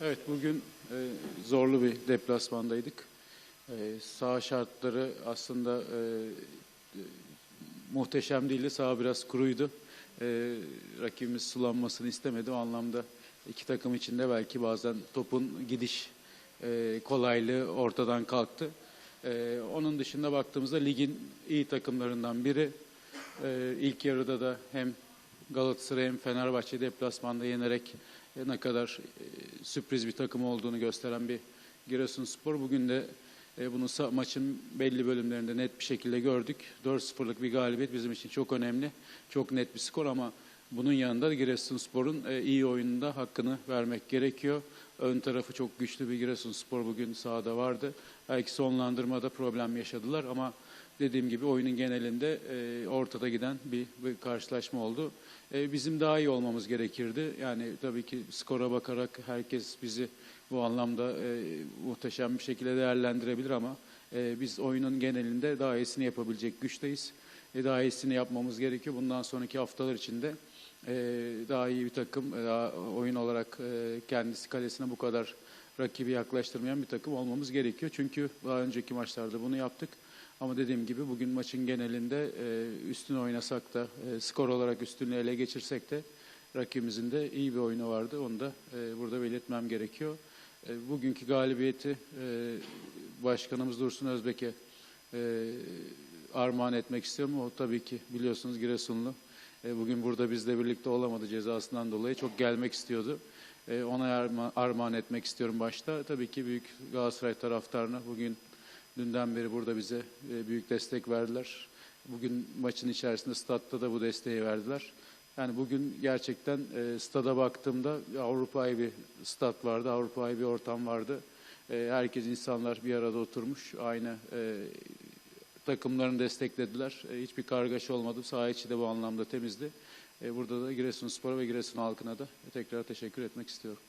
Evet bugün e, zorlu bir deplasmandaydık. E, saha şartları aslında e, muhteşem değildi. Saha biraz kuruydu. E, rakibimiz sulanmasını istemedi. O anlamda iki takım içinde belki bazen topun gidiş e, kolaylığı ortadan kalktı. E, onun dışında baktığımızda ligin iyi takımlarından biri. E, ilk yarıda da hem Galatasaray hem Fenerbahçe deplasmanda yenerek e, ne kadar e, sürpriz bir takım olduğunu gösteren bir Giresunspor. Bugün de e, bunu maçın belli bölümlerinde net bir şekilde gördük. 4-0'lık bir galibiyet bizim için çok önemli. Çok net bir skor ama bunun yanında Giresunspor'un e, iyi oyununda hakkını vermek gerekiyor. Ön tarafı çok güçlü bir Giresunspor bugün sahada vardı. Belki sonlandırmada problem yaşadılar ama dediğim gibi oyunun genelinde e, ortada giden bir, karşılaşma oldu. E, bizim daha iyi olmamız gerekirdi. Yani tabii ki skora bakarak herkes bizi bu anlamda muhteşem bir şekilde değerlendirebilir ama biz oyunun genelinde daha iyisini yapabilecek güçteyiz. Daha iyisini yapmamız gerekiyor. Bundan sonraki haftalar içinde e, daha iyi bir takım, e, daha oyun olarak e, kendisi kalesine bu kadar rakibi yaklaştırmayan bir takım olmamız gerekiyor. Çünkü daha önceki maçlarda bunu yaptık. Ama dediğim gibi bugün maçın genelinde e, üstün oynasak da, e, skor olarak üstünlüğü ele geçirsek de rakibimizin de iyi bir oyunu vardı. Onu da burada belirtmem gerekiyor. Bugünkü galibiyeti Başkanımız Dursun Özbek'e armağan etmek istiyorum. O tabii ki biliyorsunuz Giresunlu. E, bugün burada bizle birlikte olamadı cezasından dolayı. Çok gelmek istiyordu. E, ona arma- armağan etmek istiyorum başta. Tabii ki büyük Galatasaray taraftarına bugün dünden beri burada bize e, büyük destek verdiler. Bugün maçın içerisinde statta da bu desteği verdiler. Yani bugün gerçekten e, stada baktığımda Avrupa'yı bir stat vardı, Avrupa'yı bir ortam vardı. E, herkes insanlar bir arada oturmuş, aynı e, takımlarını desteklediler. E, hiçbir kargaşa olmadı, saha içi de bu anlamda temizdi. E, burada da Giresunspor'a ve Giresun halkına da tekrar teşekkür etmek istiyorum.